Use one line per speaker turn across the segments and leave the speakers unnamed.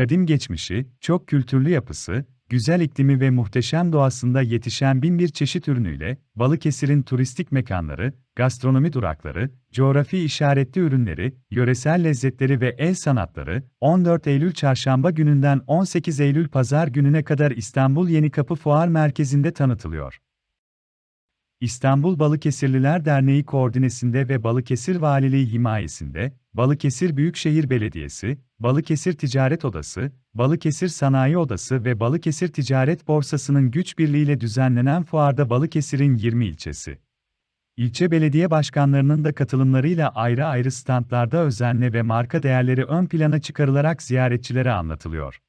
kadim geçmişi, çok kültürlü yapısı, güzel iklimi ve muhteşem doğasında yetişen bin bir çeşit ürünüyle, Balıkesir'in turistik mekanları, gastronomi durakları, coğrafi işaretli ürünleri, yöresel lezzetleri ve el sanatları, 14 Eylül çarşamba gününden 18 Eylül pazar gününe kadar İstanbul Yenikapı Fuar Merkezi'nde tanıtılıyor. İstanbul Balıkesirliler Derneği koordinesinde ve Balıkesir Valiliği himayesinde, Balıkesir Büyükşehir Belediyesi, Balıkesir Ticaret Odası, Balıkesir Sanayi Odası ve Balıkesir Ticaret Borsası'nın güç birliğiyle düzenlenen fuarda Balıkesir'in 20 ilçesi, ilçe belediye başkanlarının da katılımlarıyla ayrı ayrı standlarda özenle ve marka değerleri ön plana çıkarılarak ziyaretçilere anlatılıyor.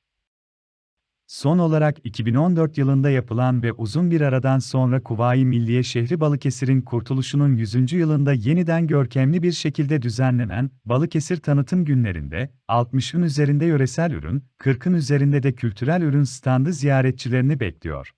Son olarak 2014 yılında yapılan ve uzun bir aradan sonra Kuvayi Milliye şehri Balıkesir'in kurtuluşunun 100. yılında yeniden görkemli bir şekilde düzenlenen Balıkesir Tanıtım Günlerinde 60'ın üzerinde yöresel ürün, 40'ın üzerinde de kültürel ürün standı ziyaretçilerini bekliyor.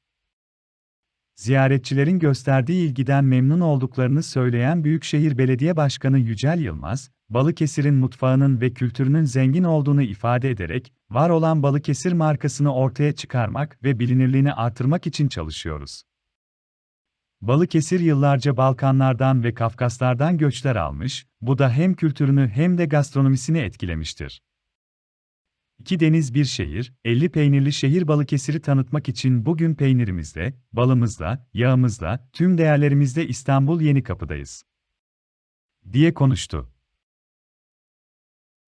Ziyaretçilerin gösterdiği ilgiden memnun olduklarını söyleyen Büyükşehir Belediye Başkanı Yücel Yılmaz, Balıkesir'in mutfağının ve kültürünün zengin olduğunu ifade ederek, var olan Balıkesir markasını ortaya çıkarmak ve bilinirliğini artırmak için çalışıyoruz. Balıkesir yıllarca Balkanlardan ve Kafkaslardan göçler almış, bu da hem kültürünü hem de gastronomisini etkilemiştir. İki deniz bir şehir, 50 peynirli şehir Balıkesir'i tanıtmak için bugün peynirimizle, balımızla, yağımızla, tüm değerlerimizle İstanbul Yenikapı'dayız. diye konuştu.